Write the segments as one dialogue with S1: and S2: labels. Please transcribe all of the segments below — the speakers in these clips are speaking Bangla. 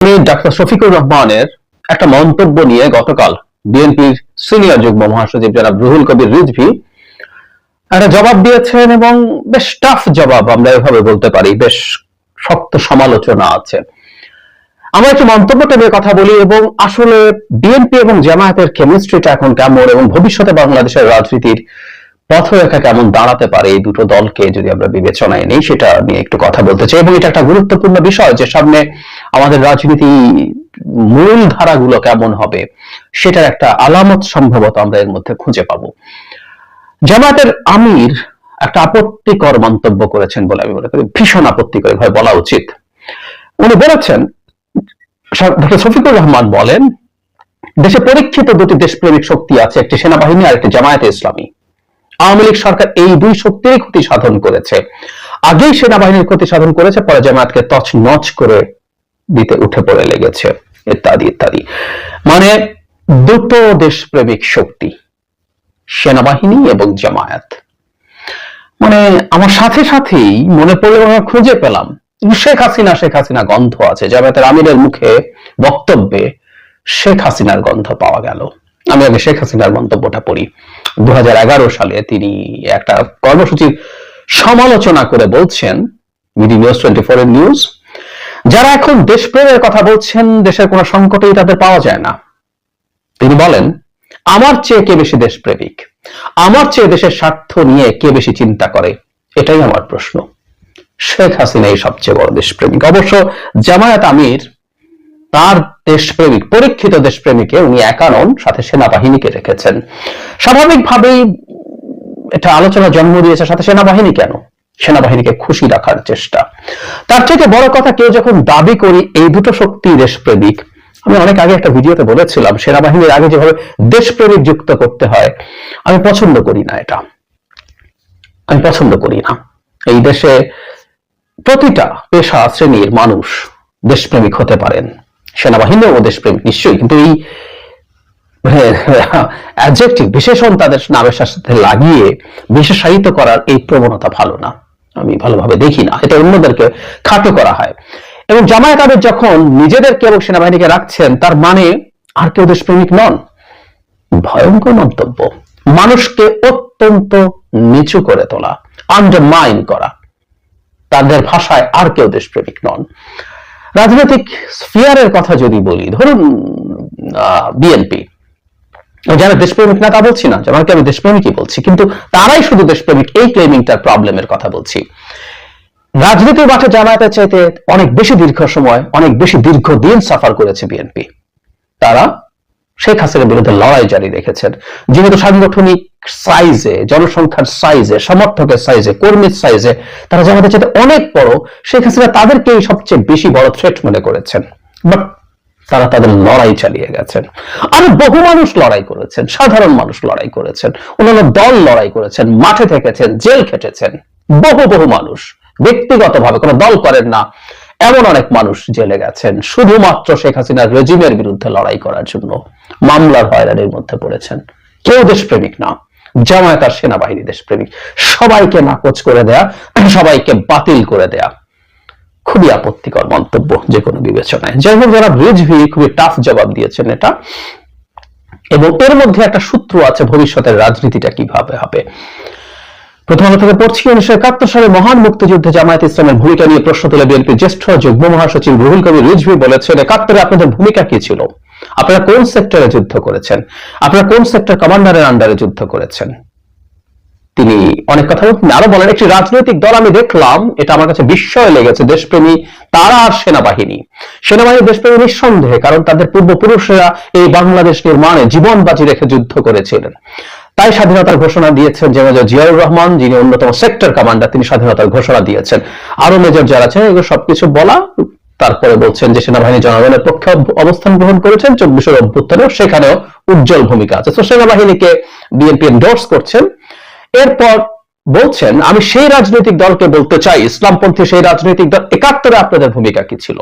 S1: আমি ডাক্তার শফিকুর রহমানের একটা মন্তব্য নিয়ে গতকাল বিএনপির সিনিয়র যুগ্ম মহাসচিব জনাব রুহুল কবির রিজভি একটা জবাব দিয়েছেন এবং বেশ টাফ জবাব আমরা এভাবে বলতে পারি, বেশ শক্ত সমালোচনা আছে। আমরা একটু মন্তব্যটা নিয়ে কথা বলি এবং আসলে বিএনপি এবং জামায়াতের কেমিস্ট্রিটা এখন কেমন এবং ভবিষ্যতে বাংলাদেশের রাজনীতির পথরেখা কেমন দাঁড়াতে পারে এই দুটো দলকে যদি আমরা বিবেচনায় নেই, সেটা নিয়ে একটু কথা বলতে চাই। এবং এটা একটা গুরুত্বপূর্ণ বিষয় যে সামনে আমাদের রাজনীতি মূল ধারাগুলো কেমন হবে, সেটার একটা আলামত সম্ভবত আমরা এর মধ্যে খুঁজে পাবো। জামায়াতের আমির একটা আপত্তিকর মন্তব্য করেছেন বলে আমি মনে করি, ভীষণ আপত্তিকর ভাবে বলা উচিত। উনি বলেছেন ডক্টর শফিকুর রহমান বলেন, দেশে পরীক্ষিত দুটি দেশপ্রেমিক শক্তি আছে, একটি সেনাবাহিনী আর একটি জামায়াতে ইসলামী। আওয়ামী লীগ সরকার এই দুই শক্তিরই ক্ষতি সাধন করেছে। আগেই সেনাবাহিনীর ক্ষতি সাধন করেছে, পরে জামায়াতকে তছ নচ করে দিতে উঠে পড়ে লেগেছে। ইত্যাদি ইত্যাদি। মানে দুটো দেশপ্রেমিক শক্তি, সেনাবাহিনী এবং জামায়াত। মানে আমার সাথে সাথেই মনে পড়ল খুঁজে পেলাম শেখ হাসিনা শেখ হাসিনা গন্ধ আছে, জামায়াতের আমিরের মুখে বক্তব্যে শেখ হাসিনার গন্ধ পাওয়া গেল। আমি আগে শেখ হাসিনার মন্তব্যটা পড়ি। দু হাজার এগারো সালে তিনি একটা কর্মসূচির সমালোচনা করে বলছেন, BD news twenty four news, যারা এখন দেশপ্রেমের কথা বলছেন, দেশের কোনো সংকটেই তাদের পাওয়া যায় না। তিনি বলেন, আমার চেয়ে কে বেশি দেশপ্রেমিক? আমার চেয়ে দেশের স্বার্থ নিয়ে কে বেশি চিন্তা করে? এটাই আমার প্রশ্ন। শেখ হাসিনা হাসিনাই সবচেয়ে বড় দেশপ্রেমিক। অবশ্য জামায়াত আমির তার দেশপ্রেমিক, পরীক্ষিত দেশপ্রেমিকে উনি একানন সাথে সেনাবাহিনীকে রেখেছেন। স্বাভাবিকভাবেই এটা আলোচনা জন্ম দিয়েছে সাথে সেনাবাহিনী কেন? সেনাবাহিনীকে খুশি রাখার চেষ্টা। তার থেকে বড় কথা কেউ যখন দাবি করি, এই দুটো শক্তি দেশপ্রেমিক, আমি অনেক আগে একটা ভিডিওতে বলেছিলাম, সেনাবাহিনীর আগে যেভাবে দেশপ্রেমিক যুক্ত করতে হয়, আমি পছন্দ করি না এটা। আমি পছন্দ করি না। এই দেশে প্রতিটা পেশা, শ্রেণির মানুষ দেশপ্রেমিক হতে পারেন। সেনাবাহিনীও দেশপ্রেমিক নিশ্চয়ই, কিন্তু এই অ্যাডজেক্টিভ বিশেষণ তাদের নামের সাথে লাগিয়ে বিশেষায়িত করার এই প্রবণতা ভালো না। আমি ভালোভাবে দেখি না। এটা অন্যদেরকে খাটো করা হয়। এবং জামায়াত আমির যখন নিজেদেরকে এবং সেনাবাহিনীকে রাখছেন, তার মানে আর কেউ দেশপ্রেমিক নন। ভয়ঙ্কর মন্তব্য। মানুষকে অত্যন্ত নিচু করে তোলা আন্ডারমাইন করা। তাদের ভাষায় আর কেউ দেশপ্রেমিক নন। রাজনৈতিক স্ফিয়ারের কথা যদি বলি, ধরুন বিএনপি যারা দেশপ্রেমিক না, তা বলছি না যাদেরকে আমি দেশপ্রেমিকই বলছি, কিন্তু তারাই শুধু দেশপ্রেমিক, এই ক্লেমিংটার প্রবলেমের কথা বলছি। রাজনীতির মাঠে জামায়াতের চাইতে অনেক বেশি দীর্ঘ সময়, অনেক বেশি দীর্ঘ দিন সাফার করেছে বিএনপি তারা শেখ হাসিনার বিরুদ্ধে লড়াই জারি রেখেছেন। যেহেতু সাংগঠনিক সাইজে জনসংখ্যার সাইজে সমর্থকের সাইজে কর্মীর সাইজে তারা জামাতের চাইতে অনেক বড়, শেখ হাসিনা তাদেরকেই সবচেয়ে বেশি বড় থ্রেট মনে করেছেন। বাট তারা তাদের লড়াই চালিয়ে গেছেন। আরও বহু মানুষ লড়াই করেছেন, সাধারণ মানুষ লড়াই করেছেন, অন্যান্য দল লড়াই করেছেন, মাঠে থেকেছেন, জেল খেটেছেন। বহু বহু মানুষ, ব্যক্তিগতভাবে কোনো দল করেন না, এমন অনেক মানুষ জেলে গেছেন, শুধুমাত্র শেখ হাসিনার রেজিমের বিরুদ্ধে লড়াই করার জন্য। মামলার হয়রানির মধ্যে পড়েছেন। কেউ দেশপ্রেমিক না। জামায়াত আর সেনাবাহিনী দেশপ্রেমিক। সবাইকে নাকচ করে দেয়া, সবাইকে বাতিল করে দেয়া। খুবই আপত্তিকর মন্তব্য যে কোনো বিবেচনায়। যাই হোক, যারা রিজভি খুবই টাফ জবাব দিয়েছেন এটা। এবং এর মধ্যে একটা সূত্র আছে ভবিষ্যতের রাজনীতিটা কীভাবে হবে। প্রথমত থেকে পড়ছি, উনিশশো একাত্তর সালে মহান মুক্তিযুদ্ধে জামায়াত ইসলামের ভূমিকা নিয়ে প্রশ্ন তুলে বিএনপির জ্যেষ্ঠ যুগ্ম মহাসচিব রুহুল কবির রিজভি বলেছেন, একাত্তরে আপনাদের ভূমিকা কি ছিল? আপনারা কোন সেক্টরে যুদ্ধ করেছেন? আপনারা কোন সেক্টর কমান্ডারের আন্ডারে যুদ্ধ করেছেন? তিনি অনেক কথা বলছেন। আরও বলেন, একটি রাজনৈতিক দল আমি দেখলাম, এটা আমার কাছে বিস্ময় লেগেছে। দেশপ্রেমী তারা আর সেনাবাহিনী। সেনাবাহিনী, দেশপ্রেমী নিঃসন্দেহে, কারণ তাদের পূর্বপুরুষেরা এই বাংলাদেশ নির্মাণে জীবন বাজি রেখে যুদ্ধ করেছিলেন। তাই স্বাধীনতার ঘোষণা দিয়েছেন যে মেজর জিয়াউর রহমান, যিনি অন্যতম সেক্টর কমান্ডার তিনি স্বাধীনতার ঘোষণা দিয়েছেন। আরও মেজর যারা আছেন, এগুলো সবকিছু বলা তারপরে বলছেন যে সেনাবাহিনী জনগণের পক্ষে অবস্থান গ্রহণ করেছেন। চব্বিশের অভ্যুত্থানেও সেখানেও উজ্জ্বল ভূমিকা আছে। তো সেনাবাহিনীকে বিএনপি এন্ডোর্স করছেন। এরপর বলছেন, আমি সেই রাজনৈতিক দলকে বলতে চাই। ইসলামপন্থী সেই রাজনৈতিক দল একাত্তরে আপনাদের ভূমিকা কি ছিল?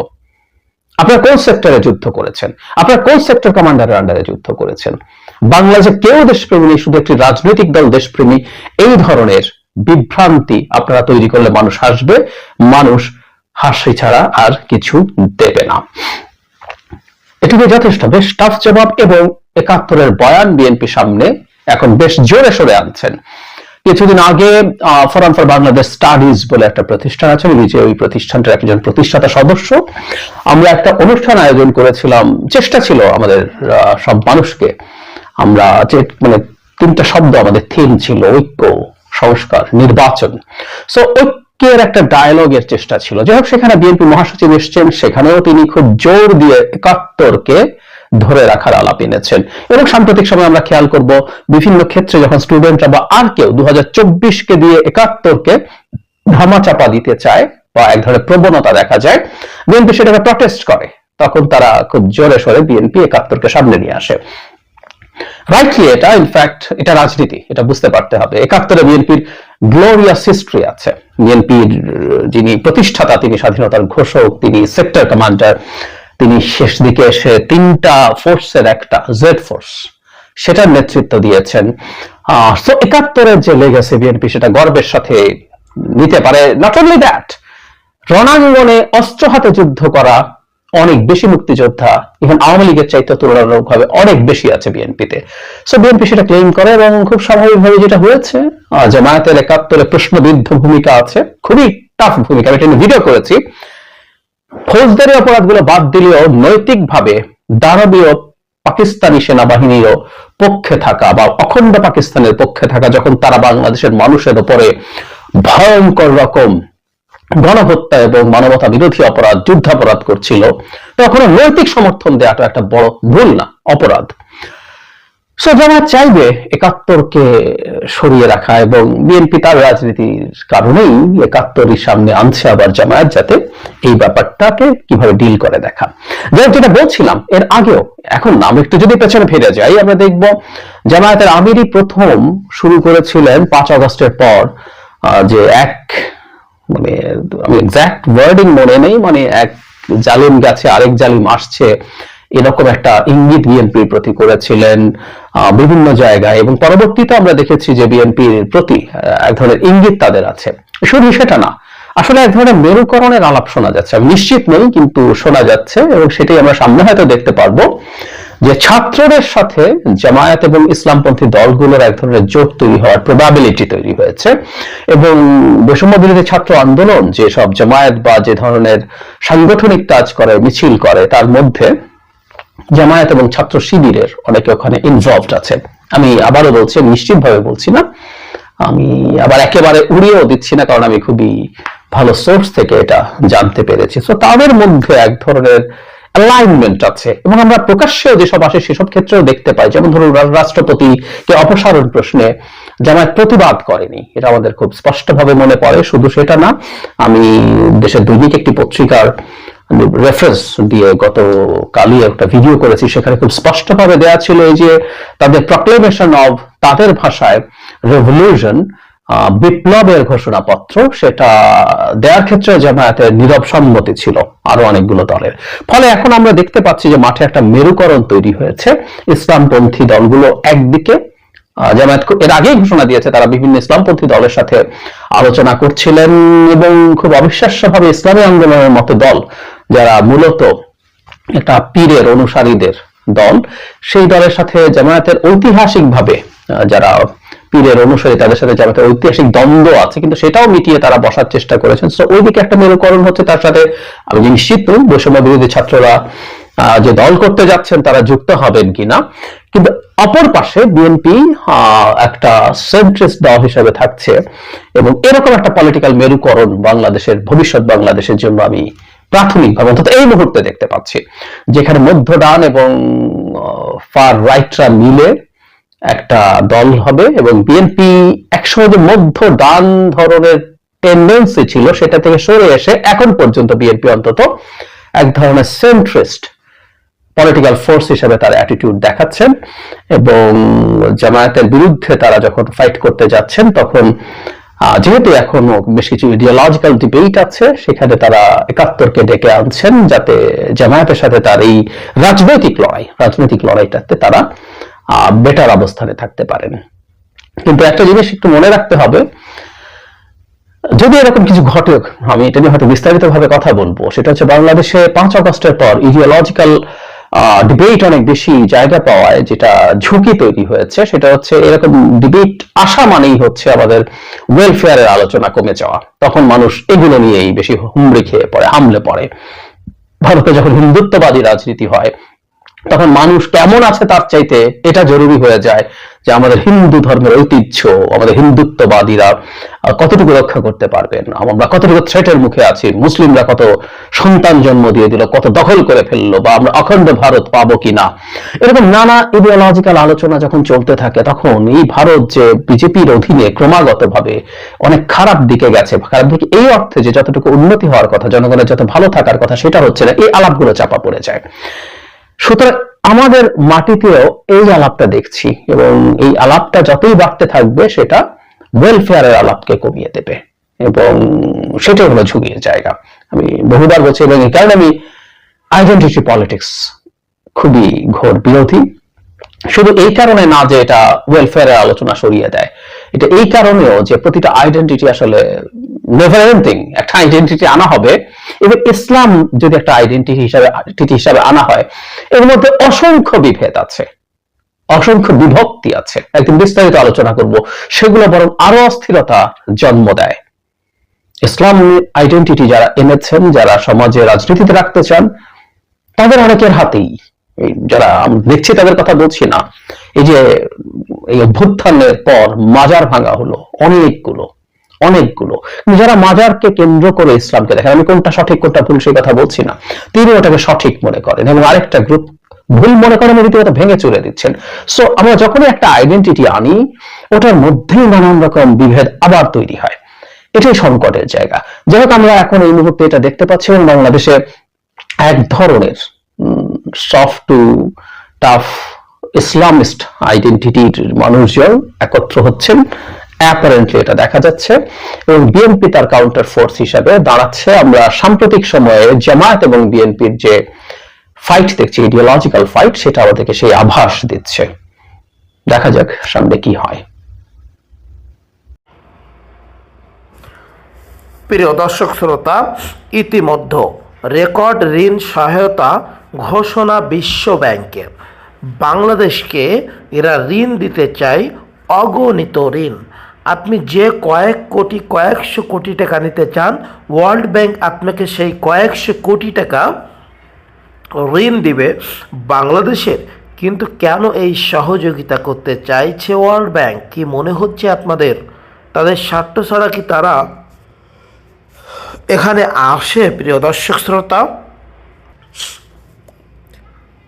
S1: আপনারা কোন সেক্টরে যুদ্ধ করেছেন? আপনারা কোন সেক্টর কমান্ডারের আন্ডারে যুদ্ধ করেছেন? বাংলাদেশে কেউ দেশপ্রেমী নেই, শুধু একটি রাজনৈতিক দল দেশপ্রেমী। এই ধরনের বিভ্রান্তি আপনারা তৈরি করলে মানুষ হাসবে, মানুষ হাসি ছাড়া আর কিছু দেবে না। এটুকু যথেষ্ট। বেশ টাফ জবাব এবং একাত্তরের বয়ান বিএনপি সামনে এখন বেশ জোরে সোরে আনছেন। কিছুদিন আগে ফোরাম ফর বাংলাদেশ স্টাডিজ বলে একটা প্রতিষ্ঠান আছে আমি নিজে ওই প্রতিষ্ঠানটার একজন প্রতিষ্ঠাতা সদস্য। আমরা একটা অনুষ্ঠান আয়োজন করেছিলাম। চেষ্টা ছিল আমাদের সব মানুষকে। আমরা যে মানে তিনটা শব্দ আমাদের থিম ছিল, ঐক্য, সংস্কার, নির্বাচন। সো ঐক্যের একটা ডায়ালগের চেষ্টা ছিল। যাই হোক, সেখানে বিএনপি মহাসচিব এসছেন, সেখানেও তিনি খুব জোর দিয়ে একাত্তরকে ধরে রাখার আলাপ এনেছেন। এবং সাম্প্রতিক সময় আমরা খেয়াল করব, বিভিন্ন ক্ষেত্রে যখন স্টুডেন্টরা বা আর কেউ দু কে দিয়ে একাত্তরকে ধামাচাপা দিতে চায় বা এক ধরনের প্রবণতা দেখা যায় বিএনপি সেটাকে প্রটেস্ট করে। তখন তারা খুব জোরে সোরে বিএনপি একাত্তরকে সামনে নিয়ে আসে। রাইটলি এটা ইনফ্যাক্ট এটা রাজনীতি, এটা বুঝতে পারতে হবে। একাত্তরে বিএনপির গ্লোরিয়াস হিস্ট্রি আছে। বিএনপির যিনি প্রতিষ্ঠাতা, তিনি স্বাধীনতার ঘোষক, তিনি সেক্টর কমান্ডার তিনি শেষ দিকে এসে তিনটা ফোর্সের একটা জেড ফোর্স সেটার নেতৃত্ব দিয়েছেন। সো একাত্তরের যে লেগেছে বিএনপি সেটা গর্বের সাথে নিতে পারে। নট অনলি দ্যাট রণাঙ্গনে অস্ত্র হাতে যুদ্ধ করা অনেক বেশি মুক্তিযোদ্ধা ইভেন আওয়ামী লীগের চাইতে তুলনামূলকভাবে অনেক বেশি আছে বিএনপিতে সো বিএনপি সেটা ক্লেম করে এবং খুব স্বাভাবিকভাবে যেটা হয়েছে জামায়াতের একাত্তরে প্রশ্নবিদ্ধ ভূমিকা আছে, খুবই টাফ ভূমিকা, আমি এটা ভিডিও করেছি। ফৌজদারি অপরাধগুলো বাদ দিলেও নৈতিকভাবে দানবীয় পাকিস্তানি সেনাবাহিনীরও পক্ষে থাকা বা অখণ্ড পাকিস্তানের পক্ষে থাকা, যখন তারা বাংলাদেশের মানুষের উপরে ভয়ঙ্কর রকম গণহত্যা এবং মানবতা বিরোধী অপরাধ, যুদ্ধাপরাধ করছিল তখন নৈতিক সমর্থন দেওয়াটা একটা বড় ভুল না, অপরাধ। সো জামাত চাইবে একাত্তরকে সরিয়ে রাখা এবং বিএনপি তার রাজনীতির কারণেই একাত্তরের সামনে আনছে আবার জামায়াত যাতে এই ব্যাপারটাকে কীভাবে ডিল করে দেখা। যাই যেটা বলছিলাম, এর আগেও, এখন নাম একটু যদি পেছনে ফিরে যাই, আমরা দেখব জামায়াতের আমিরই প্রথম শুরু করেছিলেন পাঁচ আগস্টের পর যে এক মানে এক্সাক্ট ওয়ার্ডিং মনে নেই মানে এক জালিম গাছে, আরেক জালিম আসছে, এরকম একটা ইঙ্গিত বিএনপির প্রতি করেছিলেন বিভিন্ন জায়গায় এবং পরবর্তীতে আমরা দেখেছি যে বিএনপির প্রতি এক ধরনের ইঙ্গিত তাদের আছে। শুধু সেটা না, আসলে এক ধরনের মেরুকরণের আলাপ শোনা যাচ্ছে। আমি নিশ্চিত নই, কিন্তু শোনা যাচ্ছে এবং সেটাই আমরা সামনে হয়তো দেখতে পারব। যে ছাত্রদের সাথে জামায়াত এবং ইসলামপন্থী দলগুলোর এক ধরনের জোট তৈরি হওয়ার প্রবাবিলিটি তৈরি হয়েছে এবং বৈষম্য বিরোধী ছাত্র আন্দোলন যে সব জামায়াত বা যে ধরনের সাংগঠনিক কাজ করে, মিছিল করে, তার মধ্যে জামায়াত এবং ছাত্র শিবিরের অনেকে ওখানে ইনভলভড আছে। আমি আবারও বলছি নিশ্চিতভাবে বলছি না। আমি আবার একেবারে উড়িয়েও দিচ্ছি না, কারণ আমি খুবই ভালো সোর্স থেকে এটা জানতে পেরেছি। তো তাদের মধ্যে এক ধরনের অ্যালাইনমেন্ট আছে। এবং আমরা প্রকাশ্যেও যেসব আসে, সেসব ক্ষেত্রেও দেখতে পাই। যেমন ধরুন রা- রাষ্ট্রপতিকে অপসারণ প্রশ্নে জামায়াত প্রতিবাদ করেনি। এটা আমাদের খুব স্পষ্টভাবে মনে পড়ে, শুধু সেটা না, আমি দেশের দৈনিক একটি পত্রিকার রেফারেন্স দিয়ে গত কালই একটা ভিডিও করেছি, সেখানে খুব স্পষ্টভাবে দেওয়া ছিল এই যে তাদের প্রক্লেমেশন অব তাদের ভাষায় রেভলিউশন বিপ্লবের ঘোষণাপত্র, সেটা দেওয়ার ক্ষেত্রে জামায়াতের নীরব সম্মতি ছিল আরও অনেকগুলো দলের। ফলে এখন আমরা দেখতে পাচ্ছি যে মাঠে একটা মেরুকরণ তৈরি হয়েছে। ইসলামপন্থী দলগুলো একদিকে জামায়াত এর আগেই ঘোষণা দিয়েছে তারা বিভিন্ন ইসলামপন্থী দলের সাথে আলোচনা করছিলেন এবং খুব অবিশ্বাস্যভাবে ইসলামী আন্দোলনের মতো দল, যারা মূলত একটা পীরের অনুসারীদের দল, সেই দলের সাথে জামায়াতের ঐতিহাসিকভাবে যারা পীরের অনুসারী তাদের সাথে জামায়াতের ঐতিহাসিক দ্বন্দ্ব আছে, কিন্তু সেটাও মিটিয়ে তারা বসার চেষ্টা করেছেন। তো ওইদিকে একটা মেরুকরণ হচ্ছে তার সাথে আমি নিশ্চিত নই, বৈষম্য বিরোধী ছাত্ররা যে দল করতে যাচ্ছেন তারা যুক্ত হবেন কিনা। কিন্তু অপর পাশে বিএনপি একটা সেন্ট্রিস্ট দল হিসেবে থাকছে এবং এরকম একটা পলিটিক্যাল মেরুকরণ বাংলাদেশের, ভবিষ্যৎ বাংলাদেশের জন্য আমি প্রাথমিকভাবে অন্তত এই মুহূর্তে দেখতে পাচ্ছি। যেখানে মধ্যদান এবং ফার রাইটরা মিলে একটা দল হবে এবং বিএনপি একসময় যে মধ্য ডান ধরনের টেন্ডেন্সি ছিল, সেটা থেকে সরে এসে এখন পর্যন্ত বিএনপি অন্তত এক ধরনের সেন্ট্রিস্ট পলিটিক্যাল ফোর্স হিসেবে তার অ্যাটিটিউড দেখাচ্ছেন এবং জামায়াতের বিরুদ্ধে তারা যখন ফাইট করতে যাচ্ছেন, তখন যেহেতু এখনও বেশ কিছু ইডিওলজিক্যাল ডিবেট আছে, সেখানে তারা একাত্তরকে ডেকে আনছেন যাতে জামায়াতের সাথে তার এই রাজনৈতিক লড়াই, রাজনৈতিক লড়াইটাতে তারা বেটার অবস্থানে থাকতে পারেন। কিন্তু একটা জিনিস একটু মনে রাখতে হবে, যদি এরকম কিছু ঘটে, আমি এটা নিয়ে হয়তো বিস্তারিত ভাবে কথা বলব, সেটা হচ্ছে বাংলাদেশে পাঁচ আগস্টের পর ইডিওলজিক্যাল ডিবেট অনেক বেশি জায়গা পাওয়ায় যেটা ঝুঁকি তৈরি হয়েছে, সেটা হচ্ছে এরকম ডিবেট আসা মানেই হচ্ছে আমাদের ওয়েলফেয়ারের আলোচনা কমে যাওয়া। তখন মানুষ এগুলো নিয়েই বেশি হুমড়ি খেয়ে পড়ে, হামলে পড়ে। ভারতে যখন হিন্দুত্ববাদী রাজনীতি হয় তখন মানুষ কেমন আছে তার চাইতে এটা জরুরি হয়ে যায় যে আমাদের হিন্দু ধর্মের ঐতিহ্য, আমাদের হিন্দুত্ববাদীরা কতটুকু রক্ষা করতে পারবেন? আমরা কতটুকু থ্রেটের মুখে আছি? মুসলিমরা কত সন্তান জন্ম দিয়ে দিল, কত দখল করে ফেলল, বা আমরা অখণ্ড ভারত পাবো কিনা? এরকম নানা ইডিওলজিক্যাল আলোচনা যখন চলতে থাকে, তখন এই ভারত যে বিজেপির অধীনে ক্রমাগতভাবে অনেক খারাপ দিকে গেছে। খারাপ দিকে এই অর্থে যে যতটুকু উন্নতি হওয়ার কথা, জনগণের যত ভালো থাকার কথা, সেটা হচ্ছে না, এই আলাপগুলো চাপা পড়ে যায়। সুতরাং আমাদের মাটিতেও এই আলাপটা দেখছি এবং এই আলাপটা যতই বাড়তে থাকবে সেটা ওয়েলফেয়ারের আলাপকে কমিয়ে দেবে এবং সেটাই হলো ঝুঁকির জায়গা। আমি বহুবার বলছি এবং এই কারণে আমি আইডেন্টিটি পলিটিক্স খুবই ঘোর বিরোধী। শুধু এই কারণে না যে এটা ওয়েলফেয়ারের আলোচনা সরিয়ে দেয়, এটা এই কারণেও যে প্রতিটা আইডেন্টিটি আসলে নেভার এন্ডিং একটা আইডেন্টিটি আনা হবে। এবং ইসলাম যদি একটা আইডেন্টিটি হিসাবে আইডেন্টিটি হিসাবে আনা হয়, এর মধ্যে অসংখ্য বিভেদ আছে। অসংখ্য বিভক্তি আছে। একদিন বিস্তারিত আলোচনা করব। সেগুলো বরং আরও অস্থিরতা জন্ম দেয়। ইসলাম আইডেন্টিটি যারা এনেছেন, যারা সমাজে রাজনীতিতে রাখতে চান, তাদের অনেকের হাতেই যারা দেখছি তাদের কথা বলছি না, এই যে, এই অভ্যুত্থানের পর মাজার ভাঙা হলো, অনেকগুলো। অনেকগুলো। যারা মাজারকে কেন্দ্র করে ইসলামকে দেখেন, আমি কোনটা সঠিক, কোনটা ভুল সেই কথা বলছি না। তিনি ওটাকে সঠিক মনে করেন এবং আরেকটা গ্রুপ ভুল মনে করেন রীতিমতো ভেঙে চলে দিচ্ছেন। সো আমরা যখনই একটা আইডেন্টিটি আনি, ওটার মধ্যেই নানান রকম বিভেদ আবার তৈরি হয়। এটাই সংকটের জায়গা। যাই হোক, আমরা এখন এই মুহূর্তে এটা দেখতে পাচ্ছি এবং বাংলাদেশে এক ধরনের সফট টু টাফ ইসলামিস্ট আইডেন্টিটির মানুষজন একত্র হচ্ছেন। অ্যাপারেন্টলি এটা দেখা যাচ্ছে এবং বিএনপি তার কাউন্টার ফোর্স হিসাবে দাঁড়াচ্ছে। আমরা সাম্প্রতিক সময়ে জামায়াত এবং বিএনপির যে ফাইট দেখছি ইডিওলজিক্যাল ফাইট সেটা আমাদেরকে সেই আভাস দিচ্ছে। দেখা যাক সামনে কি হয়।
S2: প্রিয় দর্শক শ্রোতা, ইতিমধ্যে রেকর্ড ঋণ সহায়তা ঘোষণা বিশ্ব ব্যাংকের বাংলাদেশকে এরা ঋণ দিতে চায় অগণিত ঋণ। আপনি যে কয়েক কোটি, কয়েকশো কোটি টাকা নিতে চান ওয়ার্ল্ড ব্যাংক আপনাকে সেই কয়েকশো কোটি টাকা ঋণ দিবে বাংলাদেশের। কিন্তু কেন এই সহযোগিতা করতে চাইছে ওয়ার্ল্ড ব্যাংক কি মনে হচ্ছে আপনাদের? তাদের স্বার্থ ছাড়া কি তারা এখানে আসে, প্রিয় দর্শক শ্রোতা?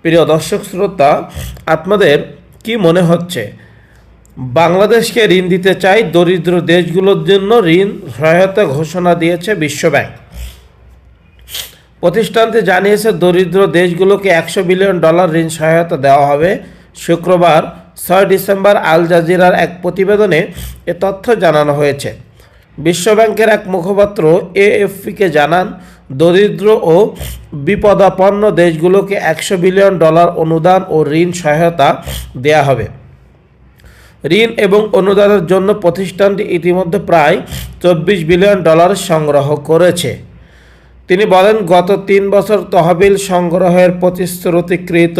S2: প্রিয় দর্শক শ্রোতা, আপনাদের কি মনে হচ্ছে? বাংলাদেশকে ঋণ দিতে চাই দরিদ্র দেশগুলোর জন্য ঋণ সহায়তা ঘোষণা দিয়েছে বিশ্বব্যাংক। প্রতিষ্ঠানটি জানিয়েছে, দরিদ্র দেশগুলোকে একশো বিলিয়ন ডলার ঋণ সহায়তা দেওয়া হবে। শুক্রবার ছয় ডিসেম্বর আল জাজিরার এক প্রতিবেদনে এ তথ্য জানানো হয়েছে। বিশ্বব্যাংকের এক মুখপাত্র এএফপিকে জানান, দরিদ্র ও বিপদাপন্ন দেশগুলোকে একশো বিলিয়ন ডলার অনুদান ও ঋণ সহায়তা দেয়া হবে। ঋণ এবং অনুদানের জন্য প্রতিষ্ঠানটি ইতিমধ্যে প্রায় চব্বিশ বিলিয়ন ডলার সংগ্রহ করেছে। তিনি বলেন, গত তিন বছর তহবিল সংগ্রহের প্রতিশ্রুতিকৃত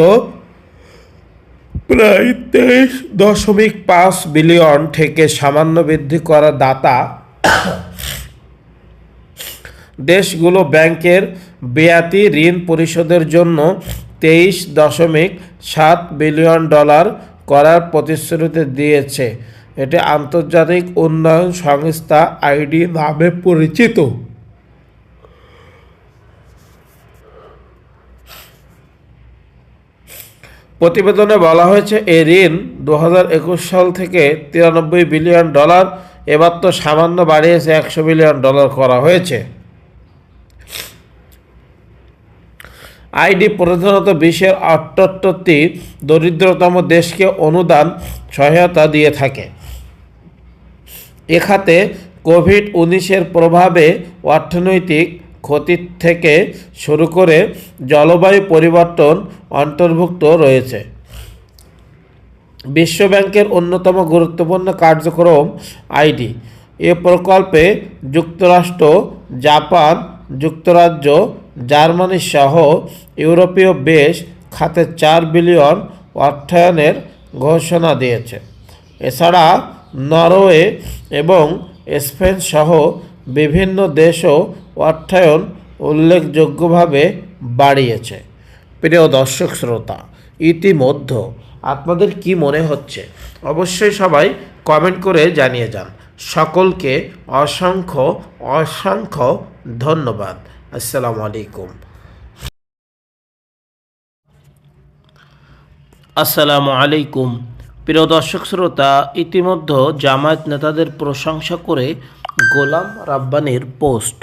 S2: প্রায় তেইশ দশমিক পাঁচ বিলিয়ন থেকে সামান্য বৃদ্ধি করা দাতা দেশগুলো ব্যাংকের বেয়াতি ঋণ পরিশোধের জন্য তেইশ দশমিক সাত বিলিয়ন ডলার করার প্রতিশ্রুতি দিয়েছে। এটি আন্তর্জাতিক উন্নয়ন সংস্থা আইডি নামে পরিচিত। প্রতিবেদনে বলা হয়েছে এই ঋণ দু হাজার একুশ সাল থেকে তিরানব্বই বিলিয়ন ডলার, এবার তো সামান্য বাড়িয়েছে একশো বিলিয়ন ডলার করা হয়েছে। আইডি প্রধানত বিশ্বের আটাত্তরটি দরিদ্রতম দেশকে অনুদান সহায়তা দিয়ে থাকে। এ খাতে কোভিড উনিশের প্রভাবে অর্থনৈতিক ক্ষতির থেকে শুরু করে জলবায়ু পরিবর্তন অন্তর্ভুক্ত রয়েছে। বিশ্বব্যাংকের অন্যতম গুরুত্বপূর্ণ কার্যক্রম আইডি। এ প্রকল্পে যুক্তরাষ্ট্র, জাপান, যুক্তরাজ্য জার্মানি সহ ইউরোপীয় বেশ খাতে চার বিলিয়ন অর্থায়নের ঘোষণা দিয়েছে। এছাড়া নরওয়ে এবং স্পেন সহ বিভিন্ন দেশও অর্থায়ন উল্লেখযোগ্যভাবে বাড়িয়েছে। প্রিয় দর্শক শ্রোতা, ইতিমধ্যে আপনাদের কি মনে হচ্ছে? অবশ্যই সবাই কমেন্ট করে জানিয়ে যান। সকলকে অসংখ্য অসংখ্য ধন্যবাদ। আসসালামু আলাইকুম। আসসালামু আলাইকুম। প্রিয় দর্শক শ্রোতা, ইতিমধ্যে জামায়াত নেতাদের প্রশংসা করে গোলাম রাব্বানির পোস্ট।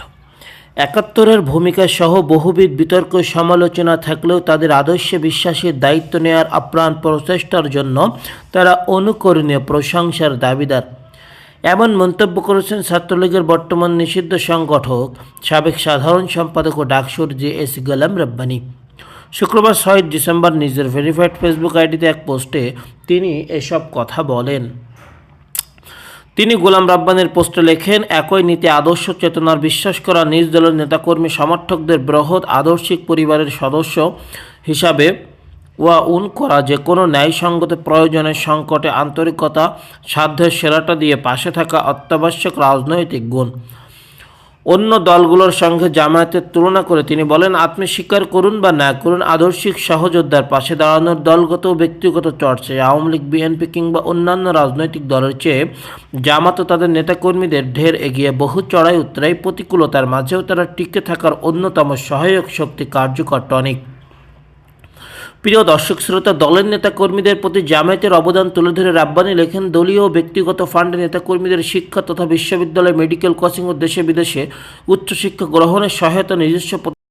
S2: একাত্তরের ভূমিকা সহ বহুবিধ বিতর্ক, সমালোচনা থাকলেও তাদের আদর্শে বিশ্বাসের দায়িত্ব নেওয়ার আপ্রাণ প্রচেষ্টার জন্য তারা অনুকরণীয় প্রশংসার দাবিদার। এমন মন্তব্য করেছেন ছাত্রলীগের বর্তমান নিষিদ্ধ সংগঠক, সাবেক সাধারণ সম্পাদক ও ডাকসুর জে এস গোলাম রব্বানি। শুক্রবার ছয় ডিসেম্বর নিজের ভেরিফাইড ফেসবুক আইডিতে এক পোস্টে তিনি এসব কথা বলেন। তিনি গোলাম রাব্বানের পোস্টে লেখেন, একই নীতি আদর্শ চেতনার বিশ্বাস করা নিজ দলের নেতাকর্মী সমর্থকদের বৃহৎ আদর্শিক পরিবারের সদস্য হিসাবে ওয়া উন করা যে কোনো ন্যায়সঙ্গত প্রয়োজনের সংকটে আন্তরিকতা, সাধ্যের সেরাটা দিয়ে পাশে থাকা অত্যাবশ্যক রাজনৈতিক গুণ। অন্য দলগুলোর সঙ্গে জামায়াতের তুলনা করে তিনি বলেন আত্মস্বীকার করুন বা না করুন, আদর্শিক সহযোদ্ধার পাশে দাঁড়ানোর দলগত ও ব্যক্তিগত চর্চায় আওয়ামী লীগ, বিএনপি কিংবা অন্যান্য রাজনৈতিক দলের চেয়ে জামাত তাদের নেতাকর্মীদের ঢের এগিয়ে বহু চড়াই উত্তরাই প্রতিকূলতার মাঝেও তারা টিকে থাকার অন্যতম সহায়ক শক্তি কার্যকর টনিক। প্রিয় দর্শক শ্রোতা, দলের নেতাকর্মীদের প্রতি জামায়াতের অবদান তুলে ধরে রাব্বানি লেখেন, দলীয় ও ব্যক্তিগত ফান্ডে নেতাকর্মীদের শিক্ষা তথা বিশ্ববিদ্যালয় মেডিকেল কোচিং ও দেশে বিদেশে উচ্চশিক্ষা গ্রহণের সহায়তা নিজস্ব